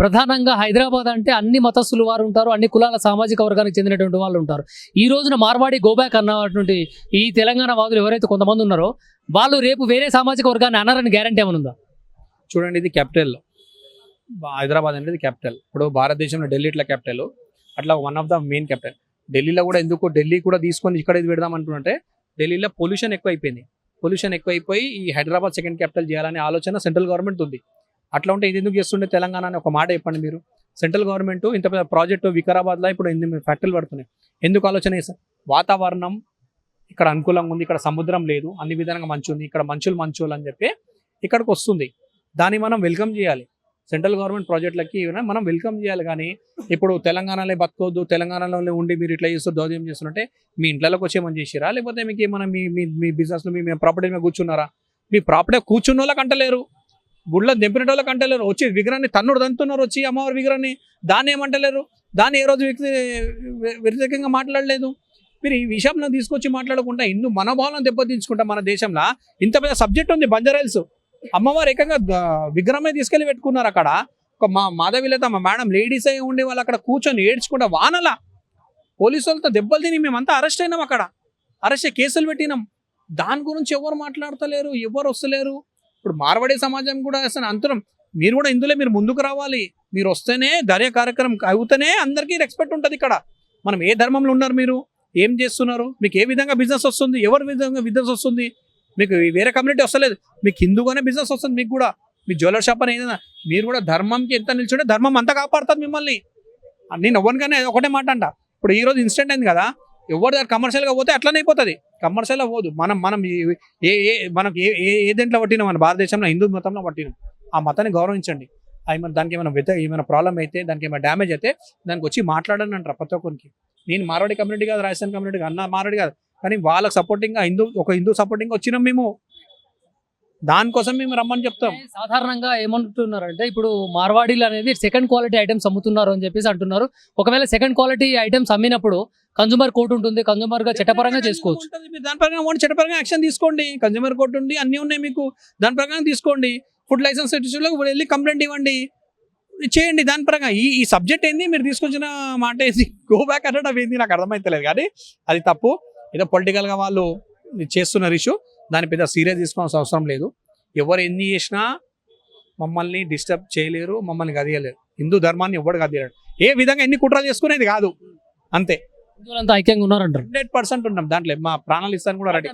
ప్రధానంగా హైదరాబాద్ అంటే అన్ని మతస్థులు వారు ఉంటారు అన్ని కులాల సామాజిక వర్గానికి చెందినటువంటి వాళ్ళు ఉంటారు. ఈ రోజున మార్వాడి గోబ్యాక్ అన్నటువంటి ఈ తెలంగాణ వాదులు ఎవరైతే కొంతమంది ఉన్నారో వాళ్ళు రేపు వేరే సామాజిక వర్గాన్ని అన్నారని గ్యారంటీ ఏమైనా ఉందా? చూడండి ఇది క్యాపిటల్. హైదరాబాద్ అనేది క్యాపిటల్. ఇప్పుడు భారతదేశంలో ఢిల్లీ ఇట్లా క్యాపిటల్. అట్లా one of the main capital ఢిల్లీలో కూడా ఎందుకు ఢిల్లీ కూడా తీసుకొని ఇక్కడ ఇది పెడదాం అంటుంటే ఢిల్లీలో పొల్యూషన్ ఎక్కువ అయిపోయింది పొల్యూషన్ ఎక్కువైపోయి ఈ హైదరాబాద్ సెకండ్ క్యాపిటల్ చేయాలనే ఆలోచన సెంట్రల్ గవర్నమెంట్ ఉంది. అట్లా ఉంటే ఇది ఎందుకు చేస్తుండే తెలంగాణ అని ఒక మాట చెప్పండి మీరు. సెంట్రల్ గవర్నమెంట్ ఇంత పెద్ద ప్రాజెక్టు వికారాబాద్లో ఇప్పుడు ఎన్ని ఫ్యాక్టరీలు పడుతున్నాయి? ఎందుకు ఆలోచన చేశారు? వాతావరణం ఇక్కడ అనుకూలంగా ఉంది ఇక్కడ సముద్రం లేదు అన్ని విధంగా మంచి ఉంది ఇక్కడ మంచులు మంచులు అని చెప్పి ఇక్కడికి వస్తుంది. దాన్ని మనం వెల్కమ్ చేయాలి. సెంట్రల్ గవర్నమెంట్ ప్రాజెక్టులకి ఏమైనా మనం వెల్కమ్ చేయాలి. కానీ ఇప్పుడు తెలంగాణలో బతకొద్దు తెలంగాణలో ఉండి మీరు ఇట్లా చేస్తూ దౌర్యం చేస్తుంటే మీ ఇంట్లోకి వచ్చేమని చేసిరా? లేకపోతే మీకు ఏమైనా మీ మీ మీ బిజినెస్లో మీ ప్రాపర్టీ మీద కూర్చున్నారా? మీ ప్రాపర్టీ కూర్చున్న వాళ్ళకి అంటలేరు. గుళ్ళ దెంపిన వాళ్ళకి అంటలేరు వచ్చి విగ్రహాన్ని తన్నుడు దంతున్నారు వచ్చి అమ్మవారి విగ్రహాన్ని దాన్ని ఏమంటలేరు. దాన్ని ఏ రోజు వ్యక్తి వ్యతిరేకంగా మాట్లాడలేదు. మీరు ఈ విషయంలో తీసుకొచ్చి మాట్లాడకుండా ఇన్ని మనోభావాలను దెబ్బతీర్చుకుంటా మన దేశంలో ఇంత పెద్ద సబ్జెక్ట్ ఉంది బంజారాయిల్స్ అమ్మవారు ఏకంగా విగ్రహమే తీసుకెళ్ళి పెట్టుకున్నారు అక్కడ. ఒక మా మాధవిలత మా మేడం లేడీస్ అయి ఉండి వాళ్ళు అక్కడ కూర్చొని ఏడ్చుకుంటా వానలా. పోలీసు వాళ్ళతో దెబ్బలు తిని మేమంతా అరెస్ట్ అయినాం అక్కడ. అరెస్ట్ కేసులు పెట్టినాం. దాని గురించి ఎవరు మాట్లాడతలేరు? ఎవరు వస్తలేరు? ఇప్పుడు మార్వాడి సమాజం కూడా అసలు అంతరం. మీరు కూడా ఇందులో మీరు ముందుకు రావాలి. మీరు వస్తేనే ధైర్య కార్యక్రమం అవుతూనే అందరికీ రెస్పెక్ట్ ఉంటుంది ఇక్కడ. మనం ఏ ధర్మంలో ఉన్నారు మీరు? ఏం చేస్తున్నారు? మీకు ఏ విధంగా బిజినెస్ వస్తుంది? ఎవరి విధంగా బిజినెస్ వస్తుంది? మీకు వేరే కమ్యూనిటీ వస్తలేదు. మీకు హిందూగానే బిజినెస్ వస్తుంది మీకు కూడా. మీ జ్యువెలర్ షాప్ అని ఏదైనా మీరు కూడా ధర్మంకి ఎంత నిల్చుంటే ధర్మం అంతా కాపాడుతుంది మిమ్మల్ని. నేను ఎవరికైనా ఒకటే మాట అంట. ఇప్పుడు ఈ రోజు ఇన్సిడెంట్ అయింది కదా. ఎవరి దగ్గర కమర్షియల్గా పోతే అట్లనే అయిపోతుంది. కమర్షియల్గా పోదు. మనం మనం ఏ ఏ మనం ఏ ఏ దేంట్లో పట్టినాం మన భారతదేశంలో హిందూ మతంలో పట్టినాం ఆ మతాన్ని గౌరవించండి. అవి మన దానికి ఏమైనా వ్యత ఏమైనా ప్రాబ్లం అయితే దానికి ఏమైనా డ్యామేజ్ అయితే దానికి వచ్చి మాట్లాడండి అంటారు ప్రతి ఒక్కరికి. నేను మారవాడి కమ్యూనిటీ కాదు రాజస్థాన్ కమ్యూనిటీ కాదు అన్న మారవాడి కాదు. కానీ వాళ్ళకి సపోర్టింగ్గా హిందూ ఒక హిందూ సపోర్టింగ్ వచ్చినాం మేము. దానికోసం మేము రమ్మని చెప్తాం. సాధారణంగా ఏమంటున్నారంటే ఇప్పుడు మార్వాడీలు అనేది సెకండ్ క్వాలిటీ ఐటమ్స్ అమ్ముతున్నారు అని చెప్పేసి అంటున్నారు. ఒకవేళ సెకండ్ క్వాలిటీ ఐటమ్స్ అమ్మినప్పుడు కన్జ్యూమర్ కోర్టు ఉంటుంది కన్జ్యూమర్గా చట్టపరంగా చేసుకోవచ్చు. మీరు దాని ప్రకారం చట్టపరంగా యాక్షన్ తీసుకోండి. కన్జ్యూమర్ కోర్టు ఉంది అన్నీ ఉన్నాయి మీకు. దాని ప్రకారం తీసుకోండి. ఫుడ్ లైసెన్స్లో వెళ్ళి కంప్లైంట్ ఇవ్వండి. చేయండి దాని పరంగా ఈ ఈ సబ్జెక్ట్ ఏంది? మీరు తీసుకొచ్చిన మాట ఏంది? గో బ్యాక్ అనడం ఏంది? నాకు అర్థమైతలేదు కానీ అది తప్పు. ఏదో పొలిటికల్గా వాళ్ళు చేస్తున్నారు ఇష్యూ దాని పెద్ద సీరియస్ తీసుకోవాల్సిన అవసరం లేదు. ఎవరు ఎన్ని చేసినా మమ్మల్ని డిస్టర్బ్ చేయలేరు మమ్మల్ని గదియలేరు హిందూ ధర్మాన్ని ఎవడు గదియలేడు ఏ విధంగా ఎన్ని కుట్రలు చేసుకునేది కాదు. అంతే. హిందువులంతా ఐక్యంగా ఉన్నారంటారు. హండ్రెడ్ పర్సెంట్ ఉన్నాం. దాంట్లో మా ప్రాణాలు ఇస్తాను కూడా రెడీ.